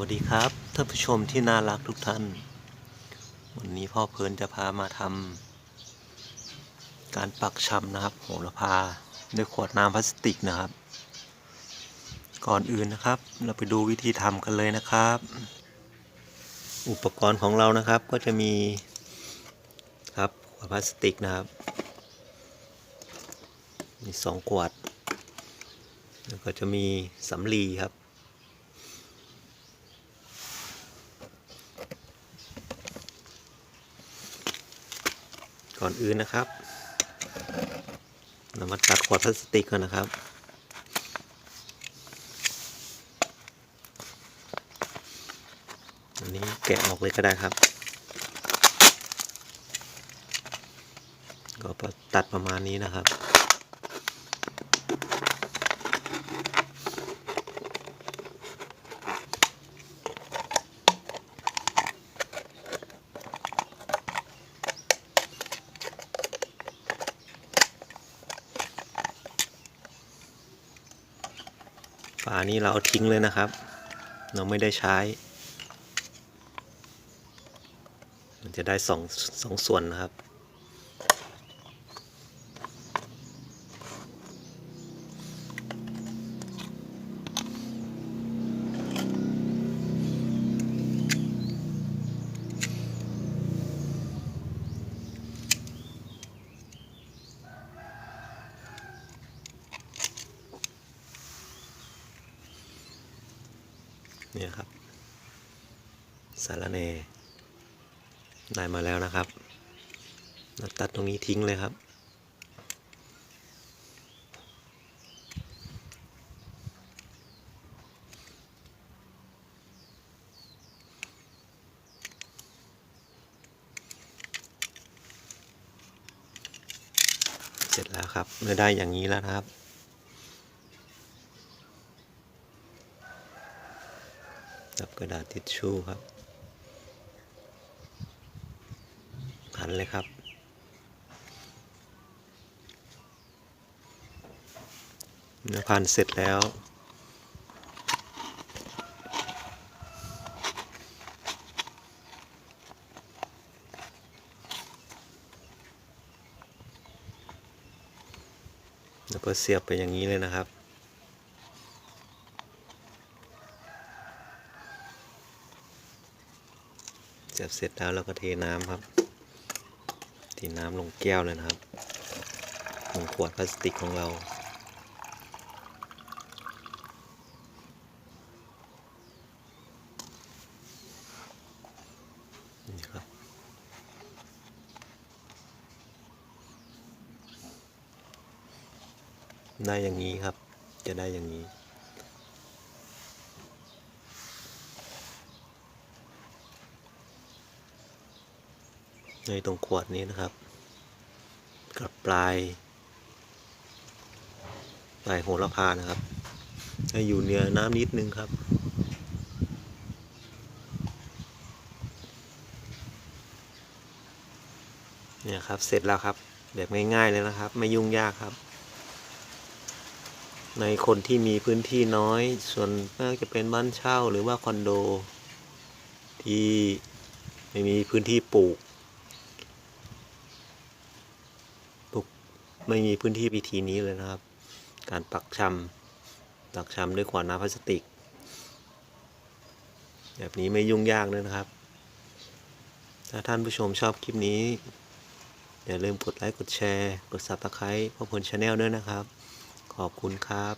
วัสดีครับท่านผู้ชมที่น่ารักทุกท่าน วันนี้พ่อเพลินจะพามาทำการปักชำนะครับโหระพาด้วยขวดน้ำพลาสติกนะครับ ก่อนอื่นนะครับ เราไปดูวิธีทำกันเลยนะครับ อุปกรณ์ของเรานะครับก็จะมีครับขวดพลาสติกนะครับ มีสองขวดแล้วก็จะมีสำลีครับ ก่อนอื่นนะครับเรามาตัดขวดพลาสติกก่อนนะครับอันนี้แกะออกเลยก็ได้ครับ ก็ตัดประมาณนี้นะครับ ฝานี้เราเอาทิ้งเลยนะครับ เราไม่ได้ใช้ มันจะได้สองสองส่วนนะครับ เนี่ยครับสารเนได้มาแล้วนะครับเราตัดตรงนี้ทิ้งเลยครับเสร็จแล้วครับเมื่อได้อย่างนี้แล้วนะครับ กับกระดาษทิชชู่ครับพันเลยครับ เมื่อพันเสร็จแล้วแล้วก็เสียบไปอย่างนี้เลยนะครับ เสียบเสร็จแล้วเราก็เทน้ำครับเทน้ำลงแก้วเลยนะครับลงขวดพลาสติกของเรานี่ครับได้อย่างนี้ครับ จะได้อย่างนี้ ในตรงขวดนี้นะครับ กับปลาย ปลายโหระพานะครับ ให้อยู่เหนือน้ำนิดนึงครับเนี่ยครับเสร็จแล้วครับ แบบง่าย ๆ เลยนะครับ ไม่ยุ่งยากครับ ในคนที่มีพื้นที่น้อย ส่วนมากจะเป็นบ้านเช่าหรือว่าคอนโด ที่ไม่มีพื้นที่ปลูก ปลูก ไม่มีพื้นที่วิธีนี้เลยนะครับ การปักชำปักชำด้วยขวดน้ำพลาสติก แบบนี้ไม่ยุ่งยากเลยนะครับ ถ้าท่านผู้ชมชอบคลิปนี้ อย่าลืมกดไลค์ กดแชร์ กด Subscribe พ่อพลชาแนลด้วยนะครับ ขอบคุณครับ